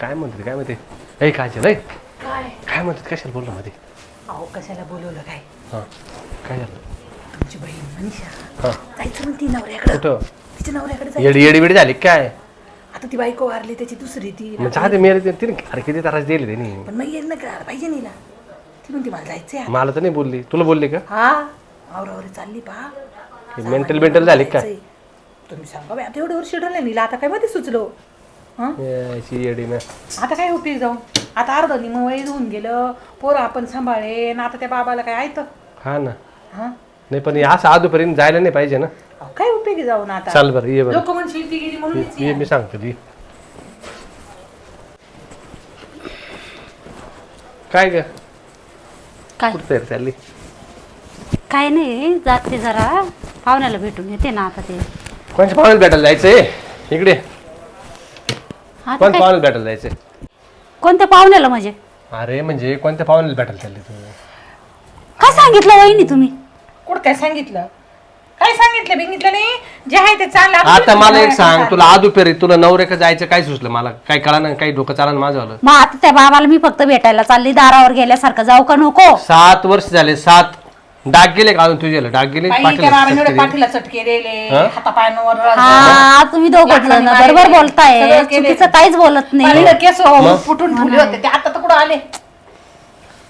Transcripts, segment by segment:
काय म्हणते काय म्हणते ए काय झालं? ए? काय? काय म्हणतात कशाला बोललो मध्ये? अहो कशाला बोलवलं काय? हां काय झालं? तुमची बहीण मनीषा. हां. जायचं म्हणती नवऱ्याकडं. कुठं? तिच्या नवऱ्याकडे जायचं. येडी येडी बिडी झाली काय? आता ती बायको वारली त्याची दुसरी ती. मग चाहते मेरे तिने अरे किती त्रास दिले त्यांनी. पण मग येईल ना करायला पाहिजे नीला. ती म्हणते मला जायचंय. मला तर नाही बोलली. तुला बोलली का? हा. आवरावरी चालली पहा. मेंटल मेंटल झाली का? जायचंय. तुम्ही सांगा बाई, आता एवढं वर्ष ठरलं नीला. आता काय मध्ये सुचलो? हं? आता काय उपयोग जाऊ? आता अर्ध निम वय होऊन गेलं पोरं आपण सांभाळे ना आता त्या बाबाला काय ऐकतं हा ना. हा? नाही पण असं आजूपर्यंत जायला नाही पाहिजे ना. काय उपयोगी जाऊ ना आता? चाल बरं ये बरं. लोक म्हणशील ती गेली म्हणून ये मी सांगतो ती काय ग? काय? कुठं तयार चालली? काय नाही जाते जरा. पाहुण्याला भेटून येते ना आता ते. कोणत्या पाहुण्याला भेटायला जायचंय? इकडे. काय? पाहुण्याला भेटायला जायचंय? कोणत्या पाहुण्याला म्हणजे? अरे म्हणजे कोणत्या पाहुण्याला भेटायला चालली तू काय सांगितलं वहिनी तुम्ही? कुठं काय सांगितलं? काय सांगितलं बिंगितलं नाही? जे आहे ते चाललं आता मला एक सांग तुला आदू पेरी तुला नवरेका जायचं काय सुचलं मला? काय कळा ना काही डोकं चाला माझं झालं मग आता त्या बाबाला मी फक्त भेटायला चालली दारावर गेल्यासारखं जाऊ का नको? सात वर्ष झाले सात डाग गेले का अजून तुझ्याला? डाग गेले बाई पाठीला त्या बाबाने एवढे चटके दिले. पाठीला चटके दिले हातापायांवर हा तुम्ही दोघं जण बरोबर. बोलताय. चुकीचं काहीच बोलत नाही. पहिलं केस फुटून ठेवले होते. ते आता तर कुठं आले?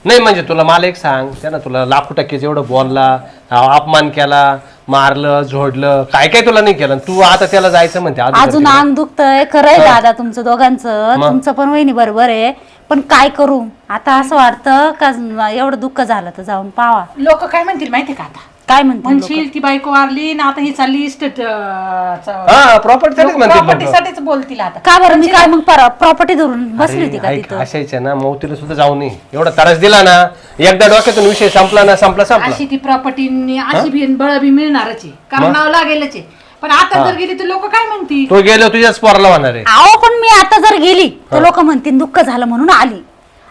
नाही म्हणजे तुला मला एक सांग. त्यानं तुला लाखो टक्केच एवढं बोलला अपमान केला मारलं झोडलं काय काय तुला नाही केलं. तू आता त्याला जायचं म्हणते अजून पेरीला. अंग दुखतंय. खरंय दादा तुमचं दोघांचं. तुमचं पण वहिनी बरोबर आहे. पण काय करू? आता असं वाटतं का एवढं दुःख झालं तर जाऊन पावा. लोक काय म्हणतील माहिती का आता? काय म्हणते म्हणशील ती बायको वारली ना आता ही चालली इस्टेट हा म्हणते लोकं. प्रॉपर्टीसाठीच बोलतील आता. का बरं? मी काय मग प्रॉपर्टी धरून बसली होती का अरे, ऐक, तिथं असायचं ना मौतीला सुद्धा जाऊ नये. एवढा त्रास दिला ना एकदा डोक्यातून विषय संपला ना संपला संपला. अशी ती प्रॉपर्टी अशी बी बळ बी मिळणारच आहे. कारण नाव लागेलच आहे. पण आता जर गेली तर लोक काय म्हणतील? तो गेलो तुझ्याच पोराला होणार आहे. अहो पण मी आता जर गेली तर लोक म्हणतील दुःख झालं म्हणून आली.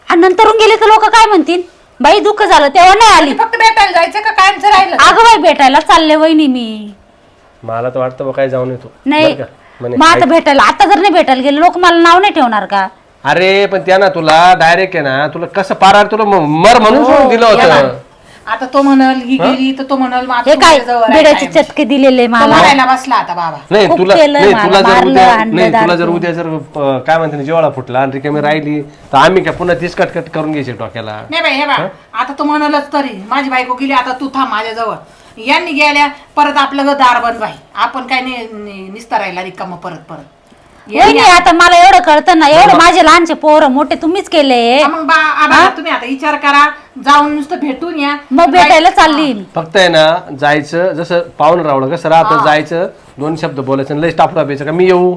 आणि नंतरून गेली तर लोक काय म्हणतील? बाई दुःख झालं तेव्हा नाही आली. फक्त भेटायला जायचं का? कायमचं राहिलं. अगं बाई भेटायला चालले वहिनी मी. मला तर वाटतं बा काय जाऊन येतो. नाही बरं का? म्हणे, मग आता भेटायला आता जर नाही भेटायला गेले लोक मला नाव नाही ठेवणार का? अरे पण त्यानं तुला डायरेक्ट आहे ना तुला कसं पारार तुला म- मर म्हणून सोडून दिलं होतं. आता तो म्हणाल ही गेली तर तो म्हणाल मग आता हे काय तुमच्या जवळ आहे बिड्याचे कायमचं. चटके दिलेले तो मला? मारायला बसला आता बाबा. नाही खूप तुला केलंय नाही मला, तुला जर मारलं, उद्या आणलं, नाही तुला दारू जर उद्या जर अं, काय म्हणते ना, जेवाळा फुटला आणि रिकामी राहिली तर आम्ही काय पुन्हा तीच कटकट करून घ्यायची डोक्याला? नाही बाई हे बा आता तो म्हणालच तरी माझी बायको गेली आता तू थांब माझ्याजवळ यांनी गेल्या परत आपलं ग दार बंद बाई. आपण काय नाही नि- निस्तारायला रिकाम परत परत. आता मला एवढं कळतं ना एवढं माझे लहानचे पोरं मोठे तुम्हीच केले. हा, मग बा आबा, तुम्ही आता विचार करा. जाऊन नुसतं भेटून या. मग भेटायला चालली. फक्त आहे ना जायचं जसं पाहून रावलं कसं राहतं जायचं दोन शब्द बोलायचं आणि लयच टापू टापायचं का मी येऊ.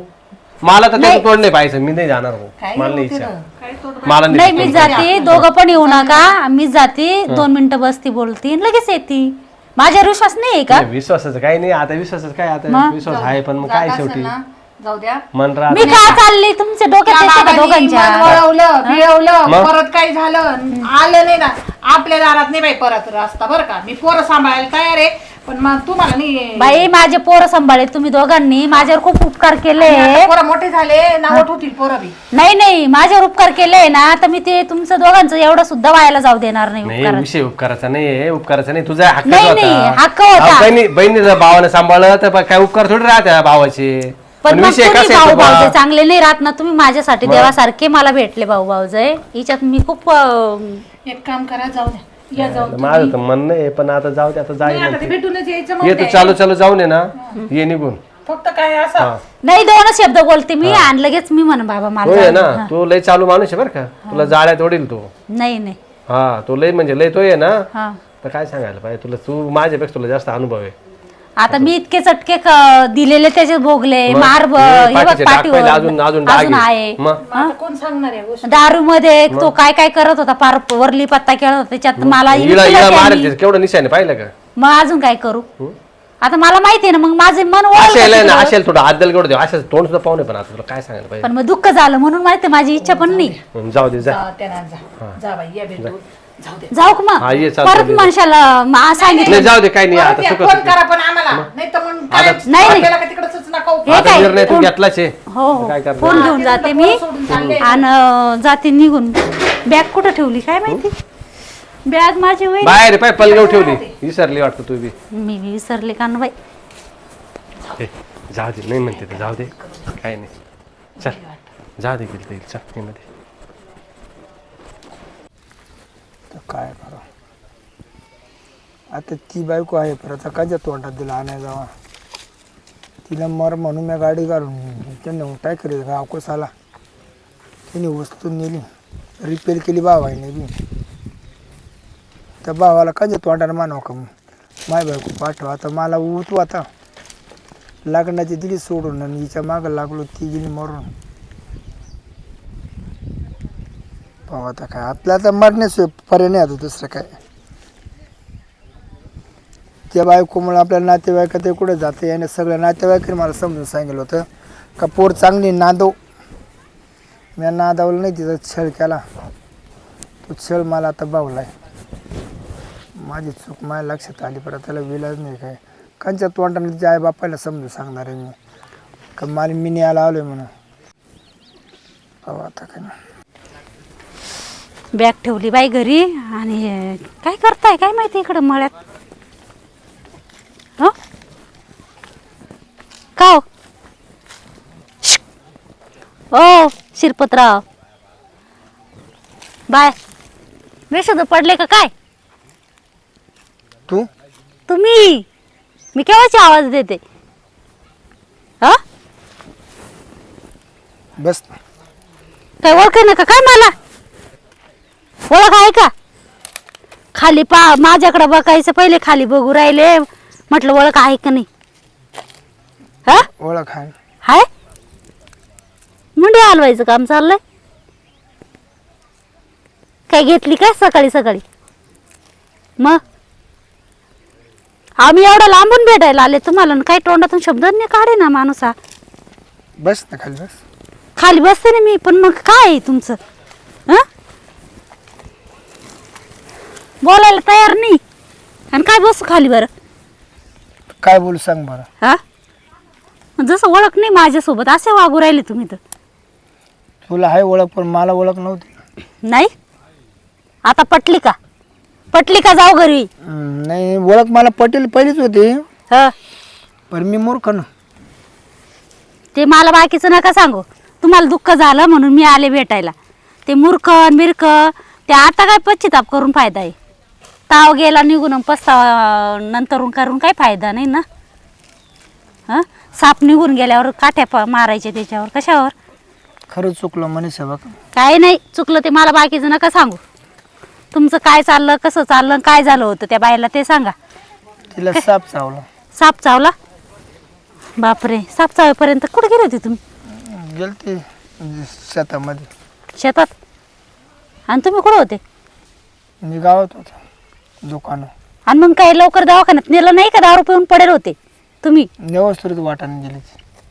मला तर त्याचं तोड नाही पाहिजे मी नाही जाणार हो. मला नाही इच्छा. र? काय तोड मला नाही मी जाते दोघं पण येऊ नका. मी जाते दोन मिनिटं बसती बोलती आणि लगेच येते. माझ्यावर विश्वास नाही आहे का? नाही, विश्वासाचं काही नाही आता विश्वासाचं काय आता विश्वास आहे पण मग काय असेल शेवटी? ना, जाऊ द्या. मन राहत मी का चालली? तुमच्या डोक्यात येते का दोघांच्या? वळवलं? परत काही झालं आलं नाही ना. आपल्या दारात नाही बाई परत रस्ता बरं का. मी पोरं सांभाळायला तयार आहे पण मग तुम्हाला नाही बाई माझे पोरं सांभाळे तुम्ही दोघांनी. माझ्यावर खूप उपकार केले. आता पोरं मोठे झाले नावट होतील पोरं बी. नाही नाही माझ्यावर उपकार केले ना तर मी ते तुमचं दोघांचं एवढं सुद्धा व्हायला जाऊ देणार नाही नाही उपकार विषय उपकाराचा नाही उपकाराचा नाही. तुझा हक्क नाही, नाही, हक्क होता. बहिणी बहिणीला भावाने सांभाळलं तर काय उपकार थोडी राहत्या भावाचे? पण मग विषय तुम्ही कसा भाऊ भाऊजे? चांगले नाही राहत ना तुम्ही माझ्यासाठी देवासारखे मला भेटले भाऊ भाऊजे हिच्यात मी खूप अं, एक काम करा जाऊ द्या. या जाऊ माझं तर म्हणणं आहे पण आता जाऊ दे आता जाई आता ते भेटूनच यायचं मग येतो चालू चालू जाऊन ये ना. ये निघून. फक्त काय असं? नाही दोनच शब्द बोलते मी आणि लगेच मी म्हण बाबा मला जाऊ ना. तो लय चालू माणूस आहे बरं का. तुला जाळ्यात ओढील तो. नाही नाही. हा तो लय म्हणजे लय तो आहे ना. हा. तर काय सांगायला पाहिजे तुला? तू माझ्यापेक्षा तुला जास्त अनुभव आहे. आता मी इतके चटके क- दिलेले त्याचे भोगले मार ब- हे हे बघ पाठीचे डाग पाठीवर. पहिले अजून अजून डाग अजून आहे. आहे. मग? मग आता कोण सांगणार आहे गोष्ट? दारू मध्ये तो काय काय करत होता पार वरली पत्ता खेळत होता त्याच्यात मला त्यांनी. केवढं निशाने पाहिलं का? मग अजून काय करू? आता मला माहिती आहे ना मग माझे मन वळलं असेल ना तिकडं. असेल थोडं आदल केवढं देऊ असेल तोंड सुद्धा पाहुणे पण आता तुला काय सांगायला पाहिजे? पण मग दुःख झालं म्हणून माहिती आहे, माझी इच्छा पण नाही. जाऊ दे जा. जा जा. बाई या भेटू जाऊ दे. जाऊ का मग? हा, ये, चालतं, परत. माणसाला मा- सांगितलं. नाही जाऊ दे काही नाही आता सुख फोन करा पण आम्हाला. नाही तर मग काय? आता- नाही, नाही. का हे आता काय? निर्णय तू घेतलाच आहे. हो हो. काय करणार? फोन घेऊन जाते मी? पोरं सोडून चालले. आणि जाते निघून. बॅग कुठं ठेवली? काय माहिती? बॅग माझी वय बाहेर पाय पलगाव ठेवली. विसरली वाटतं तू बी. मी बी विसरले का न बाई? जाऊ दे नाही म्हणते जाऊ दे. काही नाही. चल जाऊ दे गेलं चल ये मध्ये. तर काय करा? आता ती बायको आहे पर आता काच्या तोंडात दिला आणाय जावा? तिला मर म्हणून मी गाडी काढून त्यांनी काय करेल गाव आला. तिने वस्तू नेली. रिपेअर केली बाबाने बी. त्या भावाला काच्या तोंडाने मानव का मग? माय बायको पाठवा. आता मला उतवा आता. लग्नाची दिली सोडून आणि हिच्या मागं लागलो ती गेली मरून. पाहू आता काय आपल्या आता मरण्याशिवाय पर्याय नाही आता दुसरं काय. त्या बायकोमुळे आपल्या नातेवाईक ते कुठे जाते याने सगळ्या नातेवाईकांनी मला समजून सांगितलं होतं का पोर चांगली नादव. मी नादावलं नाही तिचा छळ केला. तो छळ मला आता बावलाय. माझी चूक माझ्या लक्षात आली पण त्याला विलाज नाही काय. कांच्या तोंडाने तिच्या आई बापायला समजून सांगणार आहे मी. का मला मी न्यायला आलोय म्हणून. आता काय. बॅग ठेवली बाई घरी आणि काय करताय? काय माहिती इकडं मळ्यात? हो? का हो? ओ शिरपतराव. बाय. वेशद पडले का काय? तू? तुम्ही. मी केव्हाची आवाज देते? हा? बस. काय ओळख ना का काय मला? ओळख आहे का? खाली पा माझ्याकडे बघायचं पहिले खाली बघू राहिले. म्हटलं ओळख आहे का नाही? हा? ओळख आहे. हाय? मुंडे हलवायचं काम चाललंय. काय घेतली काय सकाळी सकाळी? मग? आम्ही एवढं लांबून भेटायला आले तुम्हाला काही तोंडातून शब्द नाही काढे ना माणूस हा. बस ना खाली बस. खाली बसते ना मी पण मग काय आहे तुमचं? हं? बोलायला तयार नाही. आणि काय बसू खाली बरं? काय बोलू सांग बरं हा? जसं ओळख नाही माझ्यासोबत असे वागू राहिले तुम्ही तर. तुला आहे ओळख पण मला ओळख नव्हती. नाही? आता पटली का पटली का जाऊ घरी. हम्म, नाही ओळख मला पटेल पहिलीच होती. ह. पण मी मूर्ख ना. ते मला बाकीचं नका सांगू. तुम्हाला दुःख झालं म्हणून मी आले भेटायला. ते मूर्ख मिरक ते आता काय पश्चिताप करून फायदा आहे? ताव गेला निघून पस्तावा नंतरून करून काय फायदा नाही ना? हं? साप निघून गेल्यावर काठ्या प- मारायचे त्याच्यावर कशावर? खरंच चुकलं मनीषा बघ काय नाही चुकलं ते मला बाकीचं नका सांगू. तुमचं काय चाललं कसं चाललं काय झालं होतं त्या बाईला ते सांगा. तिला साप चावला. साप चावला? बापरे साप चावेपर्यंत कुठे गेले होते तुम्ही? गेलते शेतामध्ये. शेतात? आणि तुम्ही कुठं होते? मी गावात होतो. दुकानं. आणि मग काय लवकर दवाखान्यात नेलं नाही का? दारू पिऊन पडेल होते. तुम्ही? व्यवस्थित वाटाने गेली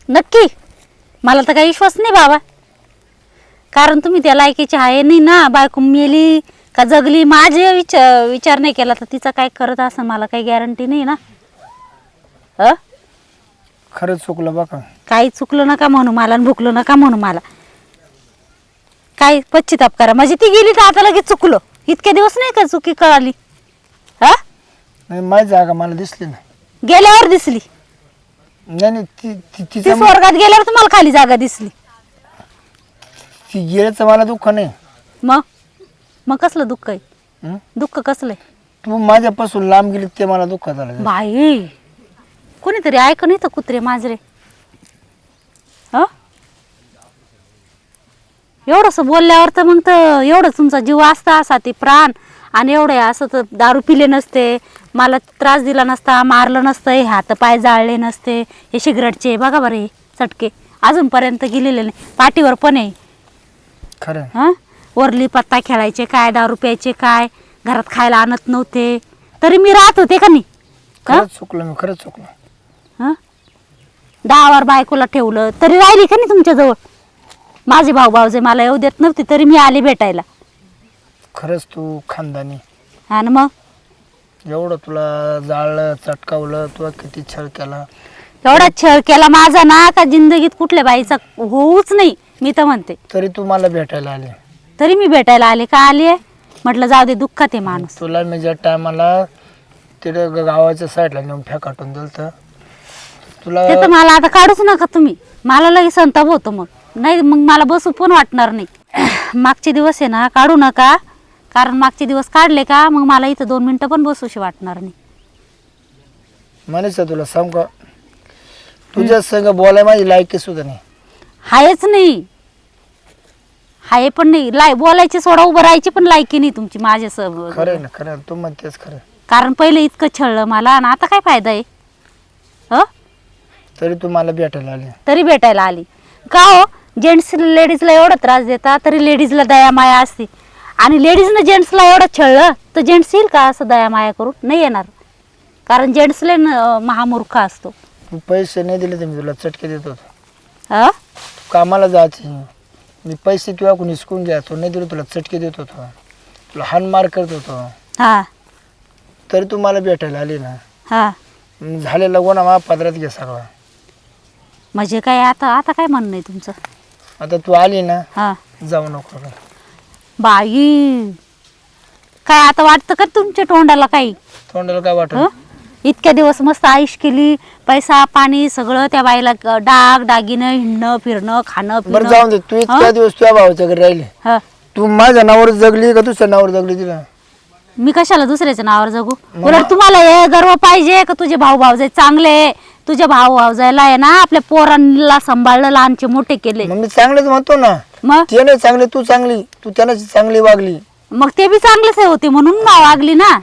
नक्की? मला तर काही विश्वास नाही बाबा. कारण तुम्ही त्या लायकीचे आहे नाही ना? बायको मेली का जगली? माझे विचार विचार नाही केला तर तिचा काय करत असं? मला काही गॅरंटी नाही ना. अ? खरंच चुकलं बघा. काही चुकलं नका म्हणू मला आणि भुकलं नका म्हणू मला. काय पश्चिताप करा. म्हणजे ती गेली तर आता लगेच चुकलं. इतके दिवस नाही का चुकी कळाली? हा? नाही माझी जागा मला दिसली ना गेल्यावर दिसली. नाही नाही ती ती- ती तिचं स्वर्गात गेल्यावर तुम्हाला खाली जागा दिसली. ती गेल्याचं मला दुःख नाही. मग? मग कसलं दुःख आहे? हं? दुःख कसलंय तू माझ्यापासून लांब गेली ते मला दुःख झालं. बाई कोणीतरी ऐक नाही तर कुत्रे माजरे. ह? एवढंस बोलल्यावर तर मग तर एवढं तुमचा जीव असता असा ते प्राण. आणि एवढं असं तर दारू पिले नसते. मला त्रास दिला नसता मारलं नसतं हे हात पाय जाळले नसते हे सिगरेटचे बघा बरं हे चटके. अजूनपर्यंत गेलेले नाही. पाठीवर पण आहे. खरं. हं? वरली पत्ता खेळायचे काय दारू प्यायचे काय घरात खायला आणत नव्हते. तरी मी राहत होते का नाही? हं? खरंच चुकलं मी खरंच चुकलं. हं? दहावर बायकोला ठेवलं तरी राहिली का नाही तुमच्याजवळ माझे भाऊ भाऊजे मला येऊ देत नव्हते तरी मी आले भेटायला. खरंच तू खानदानी. आणि मग? एवढं तुला जाळलं चटकावलं तुला किती छळ केला. एवढा छळ केला माझा ना का जिंदगीत कुठल्या बाईचा होऊच नाही मी तर म्हणते. तरी तू मला भेटायला आले. तरी मी भेटायला आले का आले म्हटलं जाऊ दे दुःखात आहे माणूस. तुला मी ज्या टायमाला तिथे ग- गावाच्या साईडला नेऊन फेकाटून दिलं तर तुला ते तर मला आता काढूच नका तुम्ही. मला लगेच संताप होतो मग. नाही मग मला बसू पण वाटणार नाही. मागचे दिवस आहे ना काढू नका. कारण मागचे दिवस काढले का? मग मला इथं दोन मिनिटं पण बसूशी वाटणार नाही. म्हणायचं तुला सांग का? तुझ्या संग बोलाय माझी लायकी सुद्धा नाही. हायच नाही. हाय पण नाही. लाय बोलायची सोडा उभं राहायची पण लायकी नाही तुमची माझ्या स खरं आहे ना खरं आहे. तू म्हणतेस खरं कारण पहिले इतकं छळलं मला आणि आता काय फायदा आहे? ह? तरी तू मला भेटायला आले. तरी भेटायला आली. का हो? जेंट्स लेडीजला एवढा त्रास देता तरी लेडीजला दया माया असते. आणि लेडीजनं जेंट्सला एवढं छळलं तर जेंट्स येईल का असं दया माया करून? नाही येणार. कारण जेंट्सले न- महामूर्ख असतो. पैसे नाही दिले तर मी तुला चटके देत होतो. ह कामाला जायचे मी पैसे तुला कोणी हिसकून घ्यायचो नाही दिलं तुला चटके देत होतो. तुला हानमार करत होतो. हा. तरी तू मला भेटायला आली ना. हा. मग झालेला मा पदरात घे सगळा. म्हणजे काय आता आता काय म्हणणं आहे तुमचं? आता तू आली ना हा. जाऊ नको. बाई काय आता वाटतं का तुमच्या तोंडाला काही? तोंडाला काय वाटत? इतक्या दिवस मस्त आयुष केली पैसा पाणी सगळं त्या बाईला डाग दागिनं हिंडणं फिरणं खाणं बरं जाऊन दे तू इतक्या दिवस तुझ्या भावाच्या घरी राहिली. हं. तू माझ्या नावावर जगली का दुसऱ्या नावावर जगली तिला? मी कशाला दुसऱ्याच्या नावावर जगू? उलट तुम्हाला हे गर्व पाहिजे का तुझे भाऊ भाऊजाई चांगले? तुझे भाऊ भाऊजाईला आहे ना आपल्या पोरांना सांभाळलं लहानचे मोठे केले. मग मी चांगलेच म्हणतो ना. मग? ते नाही चांगली तू चांगली तू त्यांना चांगली वागली. मग ते बी चांगलेच होते म्हणून वागली ना.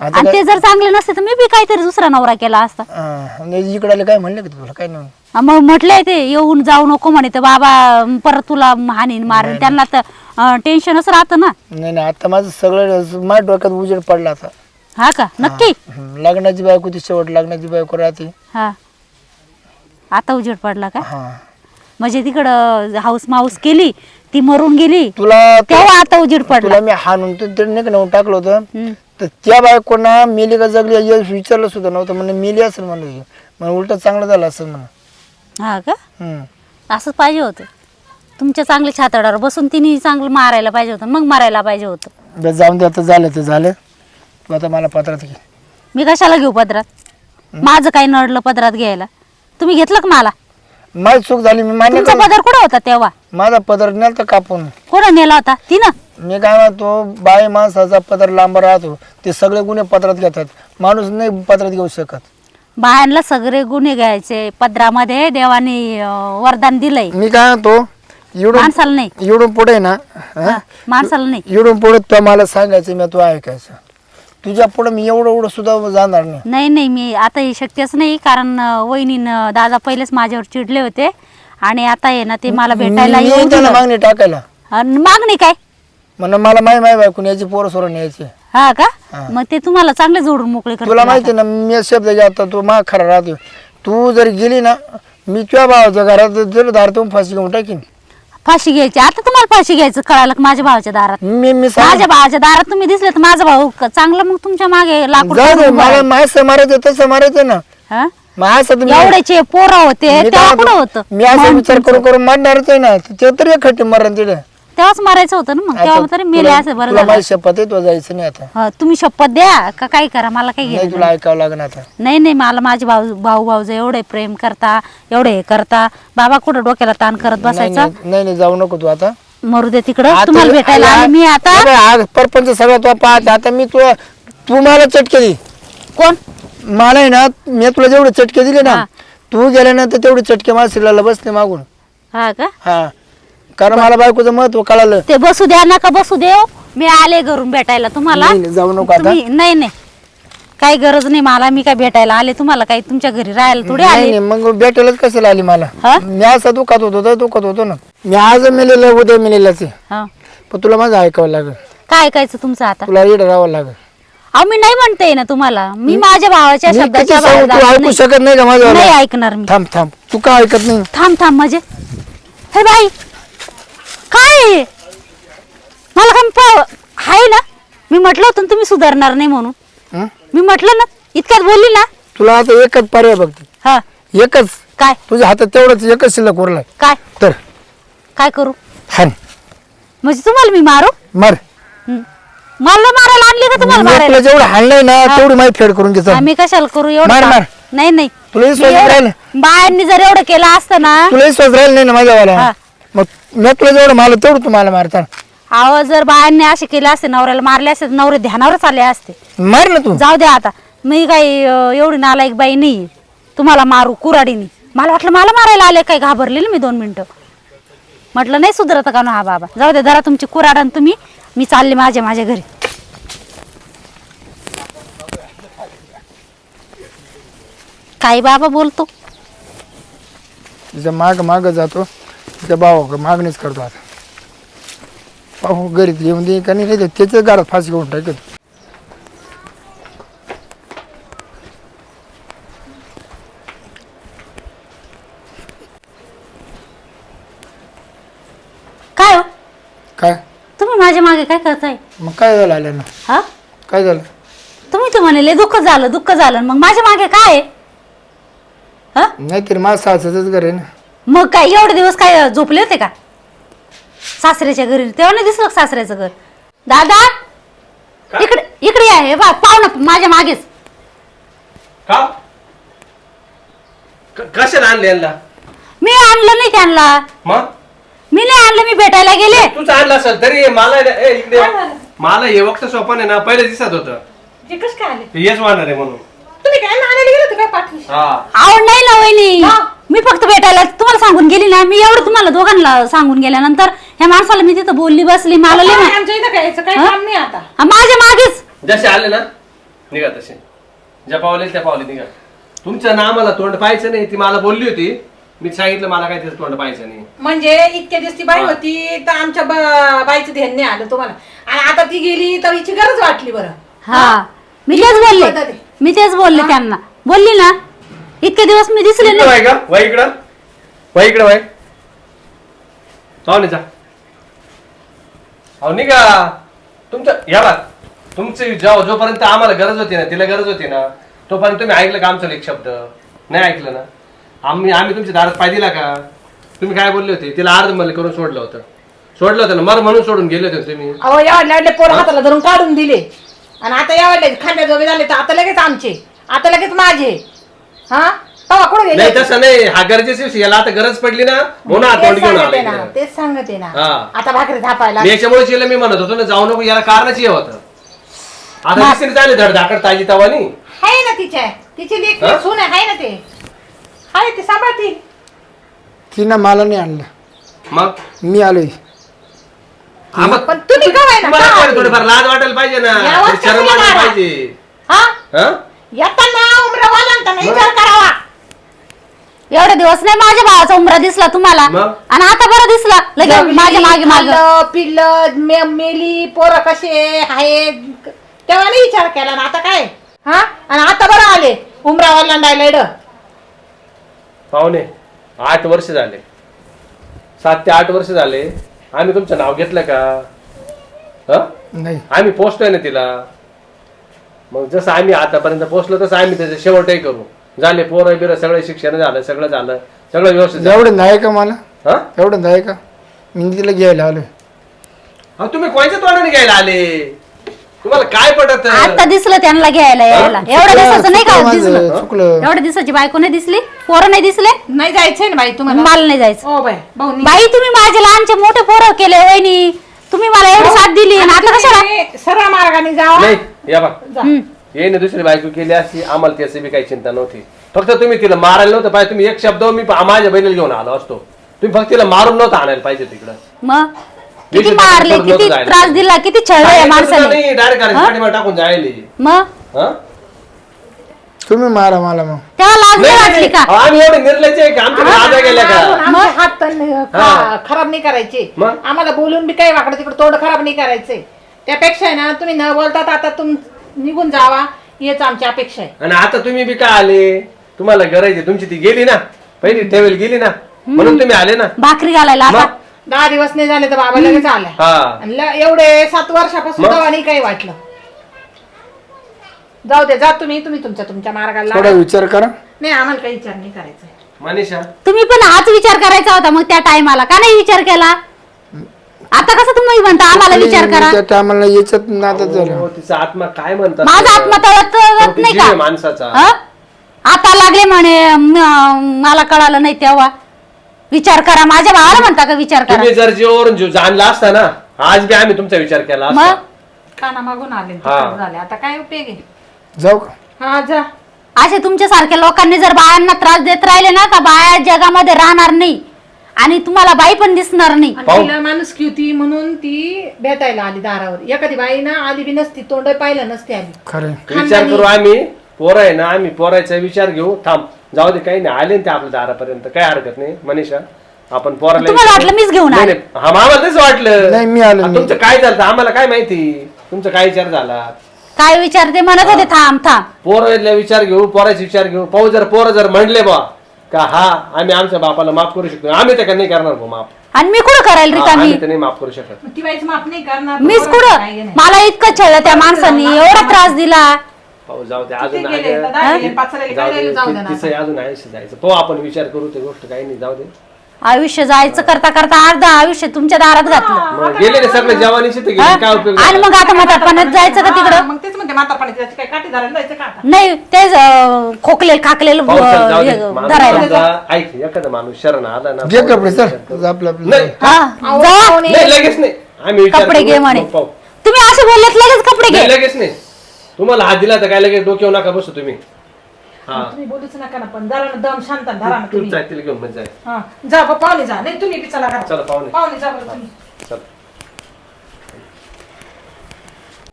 आता आणि ते जर चांगले नसते तर मी बी काहीतरी दुसरा नवरा केला असता. काय इकडे आले काय म्हणले का तुला? काय नाही. मग म्हटलंय ते येऊन जाऊ नको म्हणे तर बाबा अं, परत तुला हानीन मारेन. त्यांना तर टेन्शनच राहतं ना. नाही नाही आता माझं सगळं माझ्या डोक्यात उजेड पडला आता. हा का? नक्की? हं, लग्नाची बायको ती शेवट लग्नाची बायको राहते. हा. आता उजेड पडला का? हा. म्हणजे तिकडं हाऊस माऊस केली ती मरून गेली तुला तेव्हा आता उजेड पडला. तुला मी हाणून तर ते नाही का नेऊन टाकलं होतं? हम्म. तर त्या बायकोना मेली का जगली हे विचारलं सुद्धा नव्हतं. म्हणजे मेली असेल म्हणलं मग उलट चांगलं झालं असं म्हणा. हा का? हं. असंच पाहिजे होतं. तुमच्या चांगल्या छातडावर बसून तिने चांगलं मारायला पाहिजे होतं. मग मारायला पाहिजे होतं. बस जाऊन दे आता झालं ते झालं. तू आता मला पत्रात घे. मी कशाला घेऊ पदरात? माझं काही नडलं पदरात घ्यायला. तुम्ही घेतलं का मला? माझी चूक झाली मी मान्य तुमचा करतो. पदर कुठं होता तेव्हा? माझा पदर नेलता कापून. कोणा नेला होता? तिनं? मी काय म्हणतो बाई माणसाचा पदर लांब राहतो. ते सगळे गुन्हे पत्रात घेतात. माणूस नाही पत्रात घेऊ शकत. बायांना सगळे गुन्हे घ्यायचे. पदरामध्ये देवाने अं, वरदान दिलंय. मी काय म्हणतो माणसाला नाही. इकडून पुढे ना हं? हा, माणसाला नाही. इकडून पुढे तो मला सांगायचं मी तू ऐकायचं. तुझ्या पुढे मी एवढं एवढं सुद्धा जाणार नाही. नाही नाही मी आता हे शक्यच नाही कारण अं, वहिनीनं दादा पहिलेच माझ्यावर चिडले होते. आणि आता आहे ना ते मला भेटायला मी त्याला दिलं. मागणी टाकायला. अन् मागणी काय? म्हणून मला माही माही बायकून यायची पोरं सोडून यायची. हा का. मग ते तुम्हाला चांगले जोडून मोकळे तुला करतील माहिती ना मी शब्द घ्या तू मा खरा राहतो तू जर गेली ना मी तुझ्या भावाच्या घरात जर धारतो फाशी घेऊन टाकीन. फाशी घ्यायची. आता तुम्हाला फाशी घ्यायचं कळालं का माझ्या भावाच्या दारात? मी मी सांग माझ्या भावाच्या दारात तुम्ही दिसले तर माझा भाऊ क- चांगला मग तुमच्या मागे लाकूड जाऊ दे करून उभा मला राहील. माझं मारायचं तसं मारायचं ना. हा? माझं तुम्ही एवढ्याचे पोरं होते मी तेव्हा काय कुठं म्हणतो, होतं? मी असं विचार करून करून मारणारच आहे ना. ते तरी खट्टी मारण तिथे तेव्हाच मारायचं होतं ना मग. तेव्हा तरी मेले असं बरं तुला झालं. माझी शपथ आहे तुला जायचं नाही आता. हा, तुम्ही शपथ द्या का काय करा मला काही नाही घेणं तुला ऐकावं लागेल आता. नाही नाही मला माझे भाऊ भाऊ भाऊज एवढे प्रेम करता एवढे हे करता. बाबा कुठं डोक्याला ताण करत नाही बसायचं? नाही नाही, नाही जाऊ नको तू आता. मरू दे तिकडं. आता- तुम्हाला भेटायला आले मी आता. अरे, आज परपंच सगळं तू पाहत. आता मी तू तू मला चटके दे. कोण? मला आहे ना मी तुला जेवढे चटके दिले ना हा. तू गेल्यानंतर तेवढे चटके मला शिरला बसले मागून. हा का? हा. कारण मला बायकोचं महत्त्व कळालं. ते बसू द्या नका बसू देव मी आले घरून भेटायला तुम्हाला. नाही, नाही, जाऊ नको आता. तुम्ही नाही नाही. काही गरज नाही मला मी काय भेटायला आले तुम्हाला काही तुमच्या घरी राहायला थोडे नाही आले. नाही मग भेटायलाच कशाला आली मला? हा? मी असं दुखात होतो तर दुखत होतो ना. मी आज मेलेलं उद्या मेलेलाच आहे. हा. पण तुला माझं ऐकावं लागेल. काय ऐकायचं तुमचं आता? तुला रेड राहावं लागेल. अहो मी नाही म्हणते ना तुम्हाला. मी माझ्या भावाच्या मी किती शब्दाच्या सांगू, बाहेर तू जात ऐकू नाही. शकत नाही का माझ्यावर नाही ऐकणार मी. थांब थांब. तू का ऐकत नाही? थांब थांब म्हणजे. हे बाई आहे? मला काय आहे ना? मी म्हटलं होतं ना तुम्ही सुधारणार नाही म्हणून. हं? मी म्हटलं ना इतक्यात बोलली ना. तुला आता एकच पर्याय बघते. हा. एकच. काय? तुझ्या हातात तेवढंच एकच शिल्लक उरलाय. काय? तर? काय करू? हान. म्हणजे तुम्हाला मी मारू? मार. हं. मला मारायला आणली का तुम्हाला मी मारायला? जेवढं हाणलंय ना तेवढी माहिती फेड करून घे आम्ही कशाला करू एवढं मार, काम? मार. नाही नाही. तुला मी विश्वास एवढं- राहिला. बायांनी जर एवढं केलं असतं ना तुला विश्वास राहील नाही ना माझ्यावाला हा. मग मी तुला जेवढं मला तेवढं तू मला मारता अहो जर बायांनी असे केले असते नवऱ्याला मारले असते तर नवरे ध्यानावरच आले असते. मार ना तू. जाऊ द्या आता. मी काही अं, एवढी नालायक बाई नाही तुम्हाला मारू कुराडीनी. मला वाटलं मला मारायला आले काय घाबरले मी दोन मिनिटं. म्हटलं नाही सुधरत का ना हा बाबा? जाऊ द्या जरा तुमची कुराड आणि तुम्ही. मी चालले माझ्या माझ्या घरी. काय बाबा बोलतो? माग माग जातो. तिच्या भावा मागणीच करतो आता. पाहू घरी येऊन दे का नाही नाही त्याच घरात फाशी घेऊन टाकत काय हो? काय? तुम्ही माझ्या मागे काय करताय? मग काय झालं आलं ना हा? काय झालं? तुम्ही तर म्हणाले दुःख झालं दुःख झालं. मग माझ्या मागे काय आहे? हा? नाहीतरी माझं सासच घर आहे ना. मग काय एवढे दिवस काय झोपले होते का? सासऱ्याच्या घरी तेव्हा नाही दिसलं का सासऱ्याचं घर? दादा इकडे इकडे आहे बा पाहू ना माझ्या मागेच. का? क- कशाला आणले यांना? मी आणलं नाही त्यांना. मग? मी नाही आणलं मी भेटायला गेले. तूच आणलं असेल तरी मला ए, इकडे ये. मला हे वक्त सोपन आहे ना पहिले दिसत होतं. जे कस काय आले? ते हेच वाहणार आहे म्हणून. तुम्ही काय आणायला गेले होते काय पाठी हा. आवड नाही ना वहिनी. हा. मी फक्त भेटायला तुम्हाला सांगून गेली ना मी एवढं तुम्हाला दोघांना सांगून गेल्यानंतर ह्या माणसाला मी तिथं बोलली बसली मला लय मा- आमच्या इथं काय काही? काम नाही आता. हा, माझ्या मागेच. जसे आले ना निघा तसे. ज्या पावले त्या पावले निघा. तुमचं ना आम्हाला तोंड पाहायचं नाही ती मला बोलली होती. मी सांगितलं मला काय तिचं तोंड पाहायचं नाही. म्हणजे इतक्या दिवस ती बाई हा. होती तर आमच्या ब- बाईचं ध्यान नाही आलं तुम्हाला. आणि आता ती गेली तर हिची गरज वाटली बरं. हा. मी तेच पद्धत बोलले. आहे. मी तेच बोलले त्यांना. बोलली ना इतके दिवस मी दिसले इकडं नाही. वय का वय इकडं. वय इकडं वय. पाहुणे जा. अहो निघा. तुमचं या बा. तुमची जो जोपर्यंत आम्हाला गरज होती ना तिला गरज होती ना तोपर्यंत तुम्ही ऐकलं का आमचं एक शब्द? नाही ऐकलं ना. आम्ही आम्ही तुमच्या दारात पाय दिला का? तुम्ही काय बोलले होते? तिला अर्ध मला करून सोडलं होतं. सोडलं होतं ना मर म्हणून सोडून गेले होते तुम्ही. अहो या वाटले पोर हाताला धरून काढून दिले. आणि आता या वाटले खांद्या जोगे झाले तर आता लगेच आमचे. आता लगेच माझे. हा? तवा कुठे गेले? नाही तसं नाही. हा गरजेची विषय याला आता गरज पडली ना म्हणून तोंड तेच घेऊन सांगते ना इकडं. तेच सांगते ना. हा. आता भाकरी थापायला मी याच्यामुळे मी म्हणत होतो ना जाऊ नको याला कारणच हे होतं. आता चालेल धड धाकड ताजी तवानी. आहे ना तिच्या तिची लेख हा? सून आहे हाय ना ते. हाय ते सांभाळतील तिनं मला नाही आणलं. मग? मी आलोय. हा, मग पण तुम्ही का आहे ना तुम्हाला का काय आली? थोडीफार लाज वाटायला पाहिजे ना. यावर थोडी शरम कशाला वाटायला मारा? पाहिजे. हा? हा? येताना उमरा वालांताना विचार करावा. एवढे दिवस नाही माझ्या भावाचा उमरा दिसला तुम्हाला. मग? आणि आता बरं दिसला. लगेच माझ्या मागे मागे. खाल्लं, पिल्लं मे- मेली पोरं कसे आहेत तेव्हा नाही विचार केला ना आता काय? हा? आणि आता बरं आले. उमरा वालांडायला एड पाहुणे आठ वर्ष झाले. सात ते आठ वर्ष झाले. आम्ही तुमचं नाव घेतलं का? हा? नाही. आम्ही पोचतोय ना तिला? मग जसं आम्ही आतापर्यंत पोचलो तसं आम्ही त्याचं शेवटही करू. झाले पोरं बिरं सगळं शिक्षण झालं सगळं झालं सगळं व्यवस्थित झालं. एवढं नाही का मला? हा? एवढं नाही का? मी तिला घ्यायला आलोय. अहो, तुम्ही कोणत्या तोंडाने घ्यायला आले? तुम्हाला काय पटत? आता दिसलं त्यांना घ्यायला यायला. एवढ्या चुकलं- दिवसाचं नाही का? चुकलं दिसलं. माझं, चुकलं. एवढ्या दिवसाची बायको नाही दिसली? पोरं नाही दिसले? नाही जायचंय ना बाई तुम्हाला. मला नाही जायचं. ओ बाई भाऊ बाई तुम्ही माझे लहानचे मोठे पोरं केले वहिनी. तुम्ही मला एवढी साथ दिली आणि आता कशाला? तुम्ही सरळ मार्गाने जावा. नाही या बा हम्म. येईन दुसरी बायको केली असती आम्हाला त्याची बी काही चिंता नव्हती. फक्त तुम्ही तिला मारायला नव्हतं पाहिजे. तुम्ही एक शब्द मी पा- माझ्या बहिणीला घेऊन आलो असतो. तुम्ही फक्त तिला मारून नव्हतं आणायला पाहिजे तिकडं. मग? किती विषय मारले किती जायला. त्रास दिला किती छळलं या माणसाने? डायरेक्ट टाकून जायले. मग? हा? तुम्ही मारा मला मग. तेव्हा लाज नाही वाटली का? आम्ही एवढे निर्लज्ज आहे का आमच्या राजा गेल्या का? आमचे हात पण, हा. खा- खराब नाही करायचे. मग? आम्हाला बोलून बी काही वाकडं तिकडे तोंड खराब नाही करायचे. त्यापेक्षा आहे ना तुम्ही न बोलतात आता तुम निघून जावा. हेच आमची अपेक्षा आहे. आणि आता तुम्ही बी काय आले? तुम्हाला गरज आहे. तुमची ती गेली ना? पहिली ठेवेल गेली ना? म्हणून तुम्ही आले ना? भाकरी घालायला मग? दहा दिवस नाही झाले तर बाबा लगेच आलाय. हा. आणि ल- एवढे सात वर्षापासून मग? तेव्हा नाही काही वाटलं. जाऊ दे जा तुम्ही तुम्ही तुमच्या तुमच्या मार्गाला थोडा लागा. विचार करा. नाही आम्हाला काही विचार नाही करायचा. मनीषा. तुम्ही पण हाच विचार करायचा होता मग त्या टायमाला. का नाही विचार केला? आता कसं तुम्ही म्हणता? आम्हाला विचार करा. त्या टायमाला याच्यात नादात झालं. तिचा आत्मा काय म्हणतात माझा आत्मा तळत नाही का? माणसाचा. हं? आता लागले म्हणे म- मला कळालं नाही तेव्हा. विचार करा. माझ्या भावाला म्हणता का विचार करा? तुम्ही जर जीवावरून जीव जाणला असता ना आज बी आम्ही तुमचा विचार केला असता. मग? काना मागून आले हा. झाले. आता काय उपयोग आहे? जाऊ का? हा जा. असे तुमच्या सारख्या लोकांनी जर बायांना त्रास देत राहिले ना तर बाया जगामध्ये राहणार नाही. आणि तुम्हाला बाई पण दिसणार नाही. आणि पाहू. तिला माणूस होती म्हणून ती भेटायला आली दारावर. एखादी बाई ना आली बी नसती तोंड पाहिलं नसती आली. खरं विचार करू आम्ही. पोरं आहे ना आम्ही पोरायचा विचार घेऊ. थांब. जाऊ दे काही नाही. आले ना ते आपल्या दारापर्यंत. काय हरकत नाही. मनीषा आपण पोराला तुम्हाला. वाटलं मीच घेऊन आले. नाही. हा आम्हाला तेच वाटलं. नाही, मी आलो, मी. तुमचं काय झालं? आम्हाला काय माहिती? तुमचा काय विचार झाला? काय विचार ते म्हणत होते थांब थांब. पोराला विचार घेऊ पोराचे विचार घेऊ. पाहू जर पोरं जर म्हणले बा का हा आम्ही आमच्या बापाला माफ करू शकतो. आम्ही तर नाही करणार भाऊ माफ. आणि मी कुठं करायला हा, रिकामी आम्ही नाही माफ करू शकत. ती बाईच माफ नाही करणार मीच कुठं. मला इतकं छळलं त्या माणसाने एवढा त्रास दिला. पाहू जाऊ दे अजून? आहे. जाऊ दे ति- तिचं अजून आयुष्य जायचं. पाहू आपण विचार करू ते गोष्ट काही नाही जाऊ दे. आयुष्य जायचं करता करता अर्ध आयुष्य तुमच्या दारात घातलं. मग गेले ते सगळे जवानीचे तर गेले काय उपयोग आणि झाला? मग आता म्हातारपणात जायचं का तिकडं? मग तेच म्हणते म्हातारपणी त्याची काय काठी धरायला जायचं का आता? नाही तेच अं, खोकलेल जाऊ दे. हे, माणूस धरायला. समजा, ऐक एखादा माणूस शरण आला ना घे पाहू कपडे विचार सर करू. आपलं आपलं. नाही. हा जा. नाही, लगेच नाही. आम्ही विचार कपडे करू, घे म्हणे. मग पाहू. तुम्ही असे बोललेत लगेच कपडे घे. लगेच नाही. तुम्हाला हात दिला तर काय लगेच डोक्यावर नका बसू तुम्ही. तुम्ही बोलूच नका ना पण जरा ना दम शांत धरा ना तू तुम्ही. घेऊन मग जाय. हा जा बा, पाहुणे जा. नाही तुम्ही बी चला घरात. चला पाहुणे. पाहुणे जा बरं तुम्ही. चल.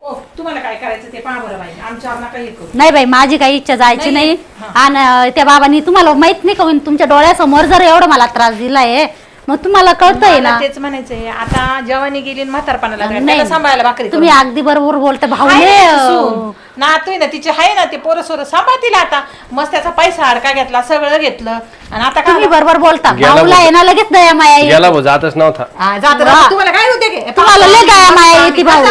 ओ तुम्हाला काय करायचं ते पहा बरं बाई. आमच्यावर नका हे करू. नाही बाई माझी काही इच्छा जायची नाही. नाही. आणि त्या बाबांनी तुम्हाला माहीत नाही का होईन तुमच्या डोळ्यासमोर जर एवढा मला त्रास दिलाय मग तुम्हाला कळतंय मला ना तेच म्हणायचंय आता जवानी गेली आणि म्हातारपणा लागला नाही. त्याला सांभाळायला भाकरी तुम्ही करून. अगदी बरोबर बोलता आहे भाऊने ना अं, सून. नातू आहे ना तिचे आहे ना ते पोरं सोरं सांभाळतील आता मस्त त्याचा पैसा अडका घेतला सगळं घेतलं आणि आता तुम्ही काय बरोबर बोलता गेला भाऊला. आहे ना लगेच दया माया. गेला भाऊ जातच नव्हता हा, जात वा. राहा. तुम्हाला काय होते गे? तुम्हाला लय दया माया येते भाऊ.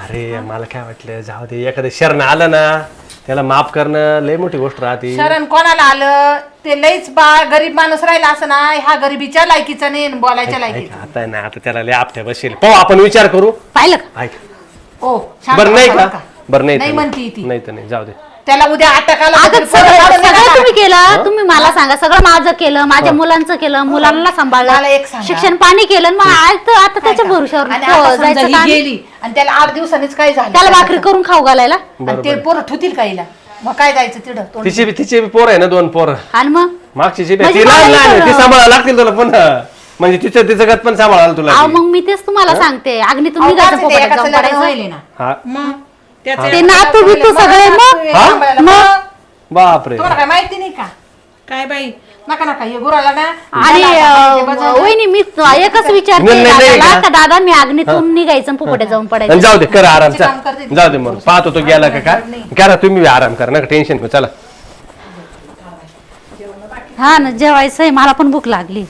अरे मला काय वाटलं जाऊ दे एखादं शरण आलं ना त्याला माफ करणं लय मोठी गोष्ट राहते. शरण कोणाला आलं? ते लईच बा गरीब माणूस राहिला असं ना ह्या गरिबीच्या लायकीचा नाही आणि बोलायच्या लायकीचा. आता नाही आता त्याला लय आपट्या बसेल. पाहू आपण विचार करू. पाहिलं का? ऐक. ओ शांत बरं नाही का? बरं बरं नाही नाही तर म्हणती ती. नाही तर नाही. जाऊ दे. त्याला उद्या सगळं सगळं देणार. तुम्ही केलं. तुम्ही मला सांगा सगळं माझं केलं माझ्या मुलांचं केलं मुलांना मला सांभाळलं. एक सांगा. शिक्षण पाणी केलं आणि मग आज तर आता त्याच्या भरोशावर आणि हो, समजा जायचं ही? गेली आणि त्याला आठ दिवसांनीच काय झालं? त्याला भाकरी करून खाऊ घालायला. आणि ते पोरं ठुतील काहीला मग काय जायचं तिथं? तोंड तिचे बी तिचे बी पोर आहे ना दोन पोर. आणि मग? मागची जी म्हणजे ती लहान मला लहान आहे, ती इथं- सांभाळायला लागतील तुला पुन्हा म्हणजे तिचं तिचं गत पण सांभाळायला तुला अहो ती. मग मी तेच तुम्हाला सांगते. अग्नी तुम्ही कसं ते एकाचं ना. हा. मग? त्याचं ते एकाचं नातू बितू सगळे मग. हा? बापरे. तुम्हाला काय माहिती नाही का? काय बाई? नका नका हे गुराला ना आणि अं. वहिनी मी एकच विचारते नाही, नाही, नाही दादाला का? का दादा मी अग्नीतून निघायचं आणि जाऊन आणि पडायचं जाऊ दे कर आराम काम करते ती. जाऊ दे मग. पाहतो तो गेला का काय? करा तुम्ही बी आराम करा. नका टेन्शन घेऊ. चला. हा ना जेवायचंय मला पण भूक लागली.